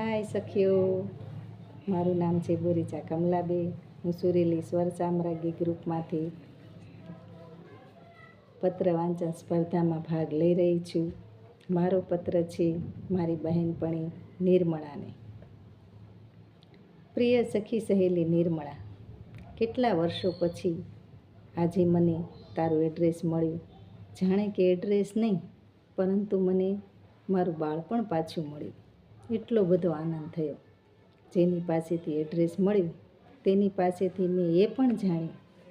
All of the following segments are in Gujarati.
હાય સખીઓ. મારું નામ છે બોરીચા કમલાબે હું સુરેલી સ્વર સામ્રાજ્ઞી ગ્રુપમાંથી પત્ર વાંચન સ્પર્ધામાં ભાગ લઈ રહી છું. મારો પત્ર છે મારી બહેનપણી નિર્મળાને. પ્રિય સખી સહેલી નિર્મળા, કેટલા વર્ષો પછી આજે મને તારું એડ્રેસ મળ્યું? જાણે કે એડ્રેસ નહીં, પરંતુ મને મારું બાળપણ પાછું મળ્યું. એટલો બધો આનંદ થયો. જેની પાસેથી એડ્રેસ મળ્યું, તેની પાસેથી મેં એ પણ જાણ્યું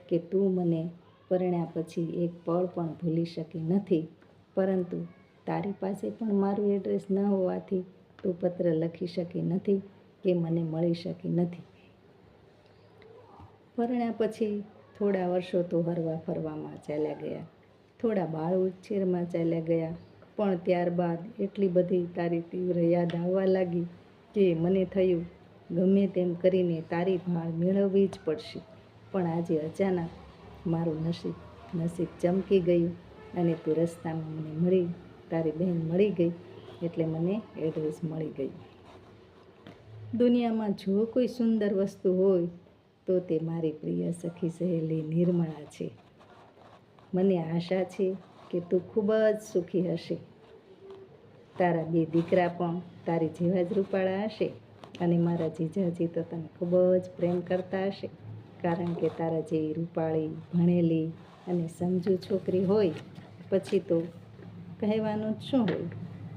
કે તું મને પરણ્યા પછી એક પળ પણ ભૂલી શકી નથી. પરંતુ તારી પાસે પણ મારું એડ્રેસ ન હોવાથી તું પત્ર લખી શકી નથી કે મને મળી શકી નથી. પરણ્યા પછી થોડા વર્ષો તો હરવા ફરવામાં ચાલ્યા ગયા. થોડા બાળ ઉછેરમાં ચાલ્યા ગયા. પણ ત્યારબાદ એટલી બધી તારી તીવ્ર યાદ આવવા લાગી કે મને થયું, ગમે તેમ કરીને તારી ભાળ મેળવવી જ પડશે. પણ આજે અચાનક મારું નસીબ નસીબ ચમકી ગયું અને તું રસ્તામાં મને મળી, તારી બહેન મળી ગઈ, એટલે મને એડ્રેસ મળી ગયું દુનિયામાં જો કોઈ સુંદર વસ્તુ હોય, તો તે મારી પ્રિય સખી સહેલી નિર્મળા છે. મને આશા છે કે તું ખૂબ જ સુખી હશે. તારા બે દીકરા પણ તારી જેવા જ રૂપાળા હશે અને મારા જીજાજી તો તને ખૂબ જ પ્રેમ કરતા હશે. કારણ કે તારા જેવી રૂપાળી ભણેલી અને સમજુ છોકરી હોય, પછી તો કહેવાનું જ શું હોય?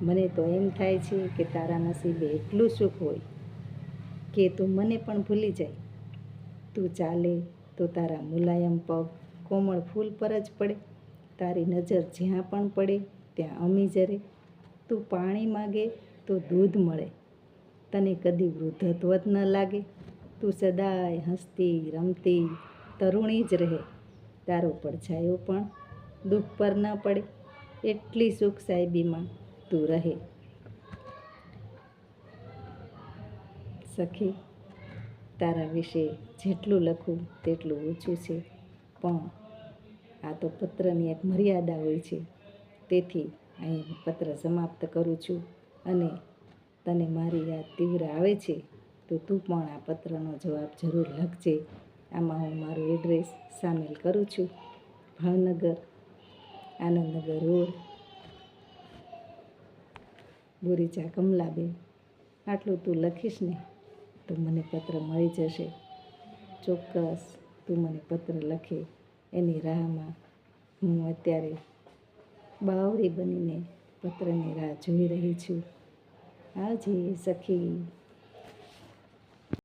મને તો એમ થાય છે કે તારા નસીબે એટલું સુખ હોય કે તું મને પણ ભૂલી જાય. તું ચાલે તો તારા મુલાયમ પગ કોમળ ફૂલ પર જ પડે. તારી નજર જ્યાં પણ પડે, ત્યાં અમી જરે. તું પાણી માગે તો દૂધ મળે. તને કદી વૃદ્ધત્વ જ ન લાગે. તું સદાય હસતી, રમતી, તરુણી જ રહે. તારો પડછાયો પણ દુઃખ પર ન પડે. એટલી સુખ સાહેબીમાં તું રહે. સખી, તારા વિશે જેટલું લખું તેટલું ઓછું છે. પણ આ તો પત્રની એક મર્યાદા હોય છે. તેથી અહીં પત્ર સમાપ્ત કરું છું અને તને મારી યાદ તીવ્ર આવે છે, તો તું પણ આ પત્રનો જવાબ જરૂર લખજે. આમાં હું મારું એડ્રેસ સામેલ કરું છું. ભાવનગર, આનંદનગર રોડ, બોરીચા કમલાબેન. આટલું તું લખીશ ને, તો મને પત્ર મળી જશે. ચોક્કસ તું મને પત્ર લખે. એની રાહમાં હું અત્યારે બાવરી બનીને પત્રની રાહ જોઈ રહી છું. આજે સખી